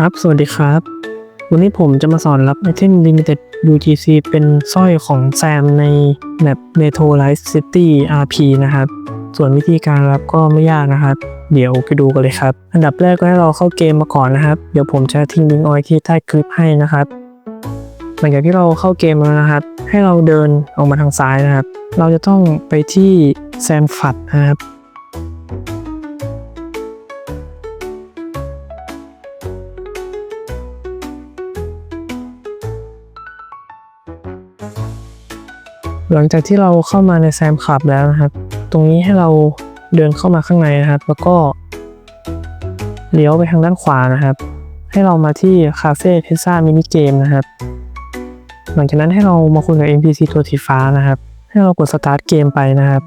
ครับ สวัสดีครับ วันนี้ผมจะมาสอนรับไอเทม Limited UGC เป็นสร้อยของแซมในแมป Metro Light City RP นะครับ ส่วนวิธีการรับก็ไม่ยากนะครับ เดี๋ยวไปดูกันเลยครับ อันดับแรกก็ให้เราเข้าเกมมาก่อนนะครับ เดี๋ยวผมจะทิ้งลิงก์เอาไว้ที่ใต้คลิปให้นะครับ หลังจากที่เราเข้าเกมแล้วนะครับ ให้เราเดินออกมาทางซ้ายนะครับ เราจะต้องไปที่แซมฟัดนะครับ หลังจากที่เราเข้ามาในแซมคลับแล้วนะครับ ตรงนี้ให้เราเดินเข้ามาข้างในนะครับ แล้วก็เลี้ยวไปทางด้านขวานะครับ ให้เรามาที่คาเฟ่พิซซ่ามินิเกมนะครับ หลังจากนั้นให้เรามาคุยกับ NPC ตัวสีฟ้านะครับ ให้เรากดสตาร์ทเกมไปนะครับ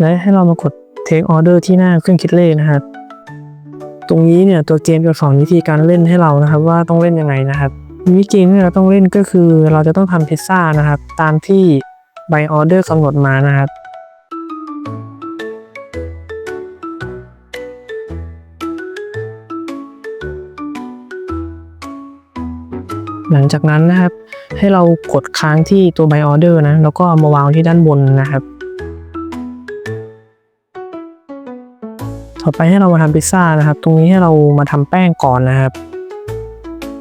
และให้เรามากด Take Order ที่หน้าเครื่องคิดเลขนะครับตรงนี้เนี่ยตัวเกมจะสอนวิธีการเล่นให้เรานะครับ ว่าต้องเล่นยังไงนะครับวิธีเกมที่เราต้องเล่นก็คือเราจะต้องทำพิซซ่านะครับ ตามที่ ใบออเดอร์กำหนดมานะครับ หลังจากนั้นนะครับ ให้เรากดค้างที่ตัวใบออเดอร์นะ แล้วก็มาวางที่ด้านบนนะครับ ต่อไปให้เรามาทำพิซซ่านะครับ ตรงนี้ให้เรามาทำแป้งก่อนนะครับ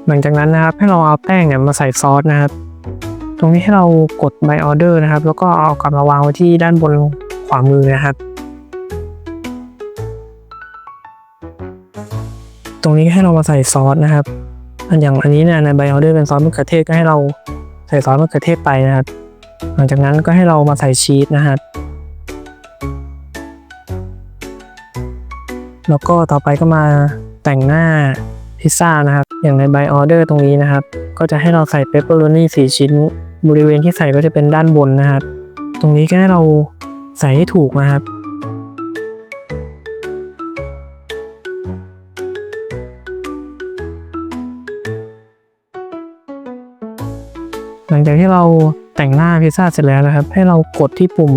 หลังจากนั้นนะครับให้เราเอาแป้งเนี่ยมาใส่ซอสนะครับ ตรงนี้ให้เรากด by order นะครับ แล้วก็เอากลับมาวางไว้ที่ด้านบนขวามือนะครับ ตรงนี้ให้เรามาใส่ซอสนะครับ อันอย่างอันนี้เนี่ยใน by order เป็นซอสมะเขือเทศก็ให้เราใส่ซอสมะเขือเทศไปนะครับ หลังจากนั้นก็ให้เรามาใส่ชีสนะครับแล้วก็ต่อไปก็มาแต่งหน้าพิซซ่านะครับ อย่างใน by order ตรงนี้นะครับ ก็จะให้เราใส่เปปเปอโรนี่สี่ชิ้น บริเวณที่ใส่ก็จะเป็นด้านบนนะครับ ตรงนี้ก็ให้เราใส่ให้ถูกนะครับ หลังจากที่เราแต่งหน้าพิซซ่าเสร็จแล้วนะครับ ให้เรากดที่ปุ่ม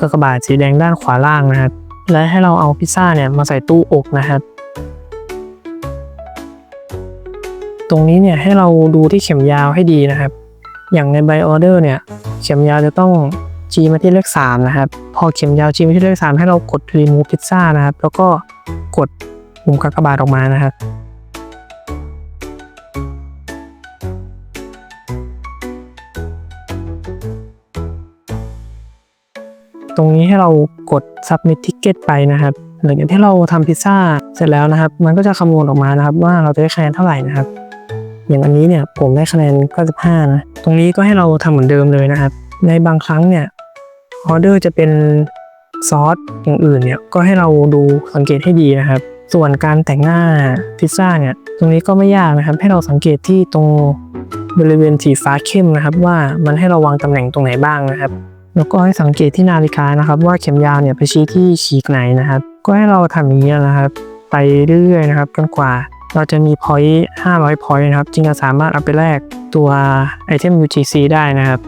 กากบาทสีแดงด้านขวาล่างนะครับ และให้เราเอาพิซซ่าเนี่ยมาใส่ตู้อบนะครับตรงนี้เนี่ยให้เราดูที่เข็มยาวให้ดีนะครับ อย่างใน by order เนี่ย เข็มยาวจะต้องจีมาที่เลข3นะครับ พอเข็มยาวจีมาที่เลข3ให้เรากด remove pizza นะครับ แล้วก็กดปุ่มกากบาทออกมานะครับตรงนี้ให้เรากด submit ticket ไปนะครับ หลังจากที่เราทำพิซซ่าเสร็จแล้วนะครับ มันก็จะคำนวณออกมานะครับ ว่าเราจะได้คะแนนเท่าไหร่นะครับ อย่างอันนี้เนี่ยผมได้คะแนน95นะ ตรงนี้ก็ให้เราทำเหมือนเดิมเลยนะครับ ในบางครั้งเนี่ยออเดอร์จะเป็นซอสอย่างอื่นเนี่ยก็ให้เราดูสังเกตให้ดีนะครับ ส่วนการแต่งหน้าพิซซ่าเนี่ยตรงนี้ก็ไม่ยากนะครับ ให้เราสังเกตที่ตรงบริเวณสีฟ้าเข้มนะครับ ว่ามันให้เราวางตำแหน่งตรงไหนบ้างนะครับ แล้วก็ให้สังเกตที่นาฬิกานะครับ ว่าเข็มยาวเนี่ยไปชี้ที่ฉีกไหนนะครับ ก็ให้เราทำอย่างนี้นะครับ ไปเรื่อยๆนะครับจนกว่า เราจะมี point 500 point นะครับ จึงจะสามารถเอาไปแลกตัวไอเทม UGC ได้นะครับ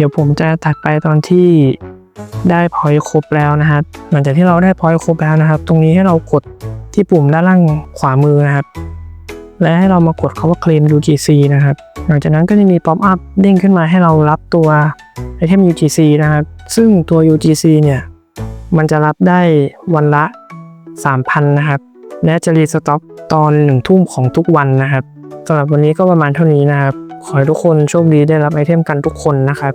เดี๋ยวผมจะตัดไปตอนที่ได้พอยครบแล้วนะครับ หลังจากที่เราได้พอยครบแล้วนะครับ ตรงนี้ให้เรากดที่ปุ่มด้านล่างขวามือนะครับ และให้เรามากดคาว่าเคลม UGC นะครับ หลังจากนั้นก็จะมีป๊อปอัพเด้งขึ้นมาให้เรารับตัวไอเทม UGC นะครับ ซึ่งตัว UGC เนี่ยมันจะรับได้วันละ 3,000 นะครับ และจะรีสต็อปตอนหนึ่งทุ่มของทุกวันนะครับสำหรับวันนี้ก็ประมาณเท่านี้นะครับ ขอให้ทุกคนโชคดีได้รับไอเทมกันทุกคนนะครับ